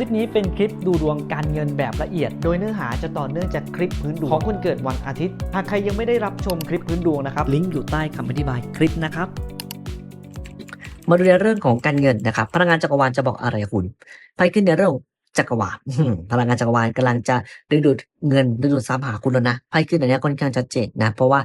ลิปนี้เป็นคลิปดูดวงการเงินแบบละเอียด โดยเนื้อหาจะต่อเนื่องจากคลิปพื้นดวงของคนเกิดวันอาทิตย์ หากใครยังไม่ได้รับชมคลิปพื้นดวงนะครับ ลิงก์อยู่ใต้คำอธิบายคลิปนะครับ มาดูในเรื่องของการเงินนะครับ พลังงานจักรวาลจะบอกอะไรคุณ ไปขึ้นในเรื่องจักรวาลพลังงานจักรวาลกำลังจะดึงดูดเงินดึงดูดทรัพย์หาคุณแล้วนะไพ่ขึ้นอันนี้ค่อนข้างชัดเจนนะ เพราะว่า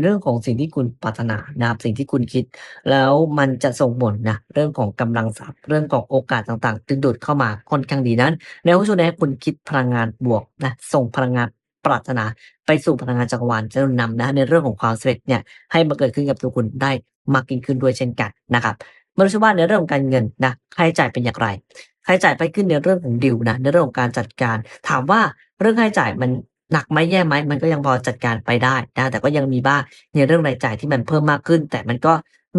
เรื่องของสิ่งที่คุณปรารถนานะครับสิ่งที่คุณคิด แล้วมันจะส่งผลนะเรื่องของกำลังทรัพย์เรื่องของโอกาสต่างๆดึงดูดเข้ามาค่อนข้างดีนั้นในห้องช่วงนี้คุณคิดพลังงานบวกนะส่งพลังงานปรารถนาไปสู่พลังงานจักรวาลจะนำนะในเรื่องของความสำเร็จเนี่ยให้มาเกิดขึ้นกับตัวคุณได้มากยิ่งขึ้นด้วยเช่นกันนะครับมาดูซิว่าในเรื่องของการเงินนะค่าใช้จ่ายเป็นอย่างไรค่าใช้จ่ายไปขึ้นในเรื่องของดิวนะในเรื่องของการจัดการ ถามว่าเรื่องค่าใช้จ่ายมัน หนักไหมแย่ไหมมันก็ยังพอจัดการไปได้นะแต่ก็ยังมีบ้างในเรื่องรายจ่ายที่มันเพิ่มมากขึ้น แต่มันก็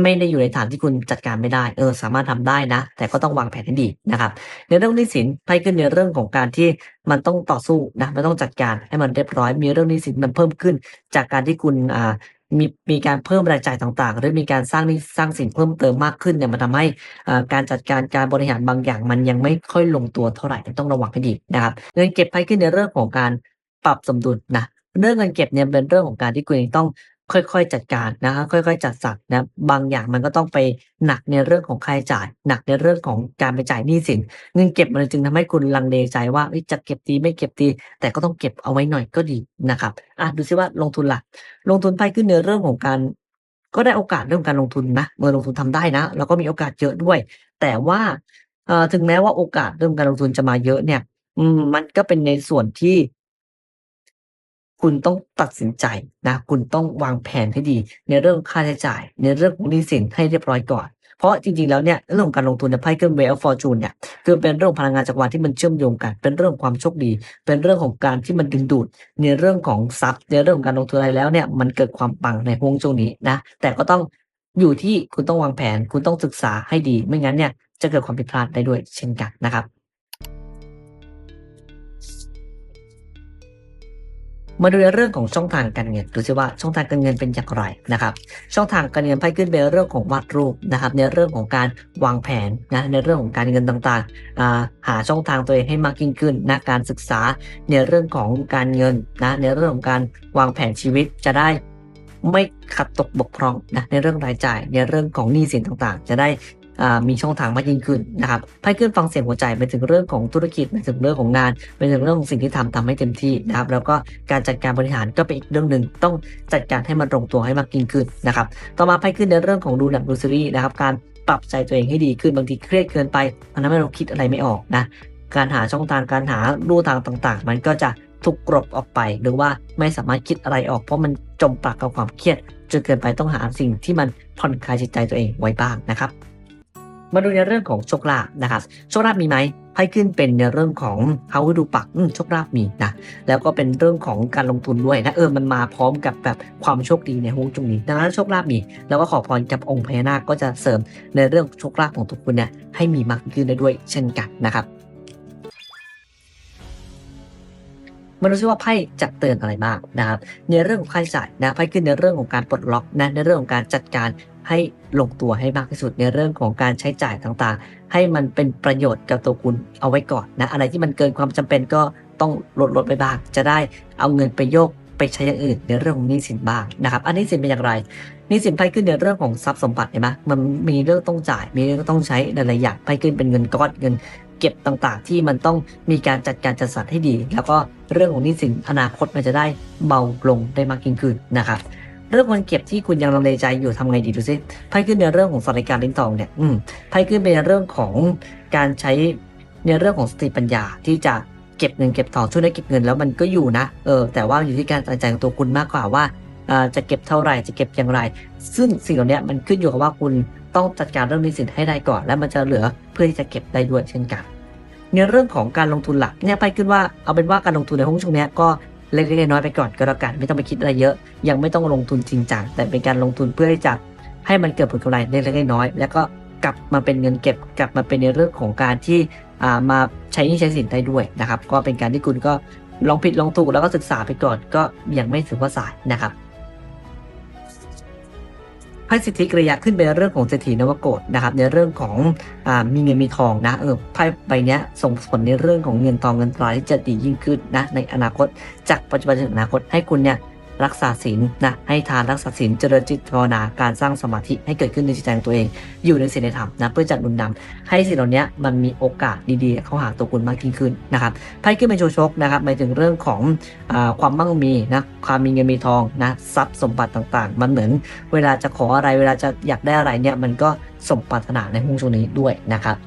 ไม่ได้อยู่ในฐานที่คุณจัดการไม่ได้เออสามารถทำได้นะ แต่ก็ต้องวางแผนให้ดีนะครับ ในเรื่องหนี้สินไพ่ขึ้นในเรื่องของการที่มันต้องต่อสู้นะมันต้องจัดการให้มันเรียบร้อย มีเรื่องหนี้สินมันเพิ่มขึ้น จากการที่คุณอ่ามีมีการเพิ่มรายจ่ายต่างๆ หรือมีการสร้างนี้สร้างสินเพิ่มเติมมากขึ้นเนี่ยมันทำให้อ่าการจัดการการบริหารบางอย่างมันยังไม่ค่อยลงตัวเท่าไหร่ต้องระวังให้ดีนะครับเงินเก็บไพ่ขึ้นในเรื่องของการ ปรับสมดุลนะเรื่องเงินเก็บเนี่ยเป็นเรื่องของการที่คุณต้องค่อยๆ จัดการนะครับค่อย ๆ จัดสรรนะบางอย่างมันก็ต้องไปหนักในเรื่องของค่าใช้จ่าย หนักในเรื่องของการไปจ่ายหนี้สินเงินเก็บมันจึงทำให้คุณลังเลใจว่าจะเก็บดีไม่เก็บดีแต่ก็ต้องเก็บเอาไว้หน่อยก็ดีนะครับอะดูซิว่าลงทุนล่ะลงทุนไปขึ้นในเรื่องของการก็ได้โอกาสเรื่องการลงทุนนะเมื่อลงทุนทำได้นะ แล้วก็มีโอกาสเยอะด้วย แต่ว่าถึงแม้ว่าโอกาสเรื่องการลงทุนจะมาเยอะเนี่ยมันก็เป็นในส่วนที่ คุณต้องตัดสินใจนะ คุณต้องวางแผนให้ดี ในเรื่องค่าใช้จ่าย ในเรื่องของหนี้สินให้เรียบร้อยก่อน เพราะจริงๆแล้วเนี่ยเรื่องของการลงทุนในไพ่ขึ้นเวลฟอร์จูนเนี่ยคือเป็นเรื่องพลังงานจักรวาลที่มันเชื่อมโยงกัน เป็นเรื่องของความโชคดี เป็นเรื่องของการที่มันดึงดูด ในเรื่องของทรัพย์ ในเรื่องของการลงทุนอะไรแล้วเนี่ยมันเกิดความปังในห่วงช่วงนี้นะ แต่ก็ต้องอยู่ที่คุณต้องวางแผน คุณต้องศึกษาให้ดี ไม่งั้นเนี่ยจะเกิดความผิดพลาดได้ด้วยเช่นกันนะครับ มาดูในเรื่องของช่องทางการเงินดูซิว่าช่องทางการเงินเป็นอย่างไรนะครับ ช่องทางการเงินไพ่ขึ้นเป็นเรื่องของวาดรูปนะครับ ในเรื่องของการวางแผนนะในเรื่องของการเงินต่างๆอ่าหาช่องทางตัวเองให้มากยิ่งขึ้นนะการศึกษาในเรื่องของการเงินนะในเรื่องของการวางแผนชีวิตจะได้ไม่ขัดตกบกพร่องนะในเรื่องรายจ่ายในเรื่องของหนี้สินต่างๆ จะได้ มีช่องทางมากยิ่งขึ้นนะครับไพ่ขึ้นฟังเสียงหัวใจไปถึงเรื่องของธุรกิจไปถึงเรื่องของงานไปถึงเรื่องของสิ่งที่ทำทำให้เต็มที่นะครับแล้วก็การจัดการบริหารก็เป็นอีกเรื่องหนึ่งต้องจัดการให้มันตรงตัวให้มากยิ่งขึ้นนะครับต่อมาไพ่ขึ้นในเรื่องของดูหนังดูซีรีส์นะครับการปรับใจตัวเองให้ดีขึ้นบางทีเครียดเกินไปมันทำให้เราคิดอะไรไม่ออกนะการหาช่องทางการหาลู่ทางต่างๆ มันก็จะถูกกรบออกไป หรือว่าไม่สามารถคิดอะไรออกเพราะมันจมปลักกับความเครียดจนเกินไปต้องหาสิ่งที่มันผ่อนคลายจิตใจตัวเองไว้บ้างนะครับ มาดูในเรื่องของโชคลาภนะครับ โชคลาภมีไหมไพ่ขึ้นเป็นในเรื่องของเขาดูปักโชคลาภมีนะแล้วก็เป็นเรื่องของการลงทุนด้วยนะเออมันมาพร้อมกับแบบความโชคดีในฮวงจุงนี้ดังนั้นโชคลาภมี แล้วก็ขอพรกับองค์พญานาคก็จะเสริมในเรื่องโชคลาภของทุกคนเนี่ยให้มีมากขึ้นได้ด้วยเช่นกันนะครับ มาดูซิว่าไพ่จะเตือนอะไรบ้างนะครับในเรื่องของค่าใช้จ่ายนะไพ่ขึ้นในเรื่องของการปลดล็อกนะในเรื่องของการจัดการให้ลงตัวให้มากที่สุดในเรื่องของการใช้จ่ายต่างๆ ให้มันเป็นประโยชน์กับตัวคุณเอาไว้ก่อนนะอะไรที่มันเกินความจำเป็นก็ต้องลดลดไปบ้าง จะได้เอาเงินไปโยกไปใช้อย่างอื่นในเรื่องของหนี้สินบ้างนะครับ อันนี้สินเป็นอย่างไรหนี้สินไพ่ขึ้นในเรื่องของทรัพย์สมบัติเห็นไหมมันมีเรื่องต้องจ่าย มีเรื่องต้องใช้หลายๆอย่างไพ่ขึ้นเป็นเงินก้อนเงิน เก็บต่างๆ ที่มันต้องมีการจัดการจัดสรรให้ดี แล้วก็เรื่องของหนี้สินอนาคตมันจะได้เบาลงได้มากยิ่งขึ้นนะครับเรื่องเงินเก็บที่คุณยังลังเลใจอยู่ทำไงดีดูซิไพ่ขึ้นในเรื่องของสวัสดิการลิ้นทองเนี่ยอืมไพ่ขึ้นเป็นเรื่องของการใช้ในเรื่องของสติปัญญาที่จะเก็บเงินเก็บทองช่วยได้เก็บเงินแล้วมันก็อยู่นะเออแต่ว่าอยู่ที่การตัดใจของตัวคุณมากกว่าว่า จะเก็บเท่าไหร่จะเก็บอย่างไร ซึ่งสิ่งเหล่านี้มันขึ้นอยู่กับว่าคุณต้องจัดการเรื่องนี้สินให้ได้ก่อน แล้วมันจะเหลือเพื่อที่จะเก็บได้ด้วยเช่นกัน ในเรื่องของการลงทุนหลักเนี่ยไปขึ้นว่าเอาเป็นว่าการลงทุนในห้องช่วงนี้ก็เล็กๆน้อยๆไปก่อนก็แล้วกัน ไม่ต้องไปคิดอะไรเยอะ ยังไม่ต้องลงทุนจริงจังแต่เป็นการลงทุนเพื่อที่จะให้มันเกิดผลกำไรเล็กๆน้อยๆแล้วก็กลับมาเป็นเงินเก็บกลับมาเป็นในเรื่องของการที่มาใช้หนี้ใช้สินได้ด้วยนะครับ ก็เป็นการที่คุณก็ลองผิดลองถูกแล้วก็ศึกษาไปก่อนก็ยังไม่ถือว่าสายนะครับ ไพ่สิทธิกริยาขึ้นเป็นเรื่องของเศรษฐีนวโกดนะครับในเรื่องของอมีเงินมีทองนะเออไพ่ใบนี้ส่งผลในเรื่องของเงินทองเงินตราที่จะดียิ่งขึ้นนะในอนาคตจากปัจจุบันถึงอนาคตให้คุณเนี่ย รักษาศีลนะให้ทานรักษาศีลเจริญจิตภาวนาการสร้างสมาธิให้เกิดขึ้นในจิตใจของตัวเอง อยู่ในศีลในธรรมนะเพื่อจัดหนุนนำให้สิ่งเหล่านี้มันมีโอกาสดีๆ เข้าหาตัวคุณมากยิ่งขึ้นนะครับไพ่ขึ้นเป็นโชชกนะครับหมายถึงเรื่องของอความมั่งมีนะความมีเงินมีทองนะทรัพย์สมบัติต่างๆ มันเหมือนเวลาจะขออะไรเวลาจะอยากได้อะไรเนี่ยมันก็สมปรารถนาในหุ้นช่วงนี้ด้วยนะครับ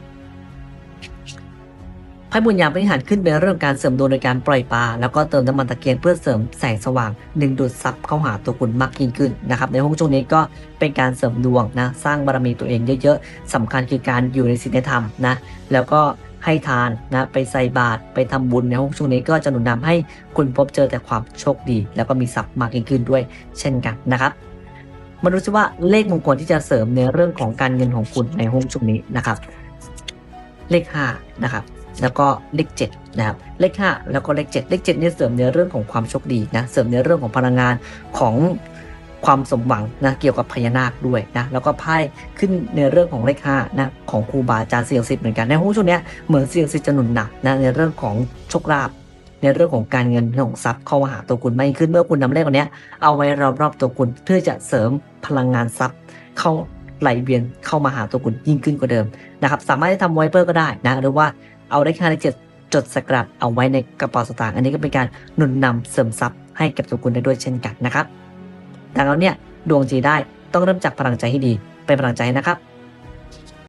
ไพ่บุญญาบริหารขึ้นเป็นเรื่องการเสริมดวงโดยการปล่อยปลาแล้วก็เติมน้ำมันตะเกียงเพื่อเสริมแสงสว่างดึงดูดซับเข้าหาตัวคุณมากยิ่งขึ้นนะครับในห้องช่วงนี้ก็เป็นการเสริมดวงนะสร้างบารมีตัวเองเยอะๆสำคัญคือการอยู่ในศีลธรรมนะแล้วก็ให้ทานนะไปใส่บาตรไปทำบุญในห้องช่วงนี้ก็จะหนุนนำให้คุณพบเจอแต่ความโชคดี แล้วก็มีทรัพย์มากยิ่งขึ้นด้วย เช่นกันนะครับมาดูซิว่าเลขมงคลที่จะเสริมในเรื่องของการเงินของคุณในห้องช่วงนี้นะครับ เลข5นะครับ แล้วก็เลข7นะครับเลข5แล้วก็เลข7เลข7เนี่ยเสริมในเรื่องของความโชคดีนะเสริมในเรื่องของพลังงานของความสมหวังนะเกี่ยวกับพญานาคด้วยนะแล้วก็ไพ่ขึ้นในเรื่องของเลข5นะของครูบาอาจารย์เสี่ยงสิทธิ์เหมือนกันในห้องช่วงเนี้ยเหมือนเสี่ยงสิทธิ์จะหนุนหนักนะในเรื่องของโชคลาภในเรื่องของการเงินเรื่องของทรัพย์เข้ามาหาตัวคุณมากยิ่งขึ้นเมื่อคุณนำเลขตัวเนี้ยเอาไว้รอบๆตัวคุณเพื่อจะเสริมพลังงานทรัพย์เข้าไหลเวียนเข้ามาหาตัวคุณยิ่งขึ้นกว่าเดิมนะครับสามารถที่ทำไวเปอร์ก็ได้นะหรือว่า เอาเลขห้าเลขเจ็ดจดสกรัดเอาไว้ในกระเป๋าสตางค์อันนี้ก็เป็นการหนุนนำเสริมทรัพย์ให้กับตัวคุณได้ด้วยเช่นกันนะครับดังนั้นเนี่ยดวงจีได้ต้องเริ่มจากพลังใจให้ดีเป็นพลังใจนะครับ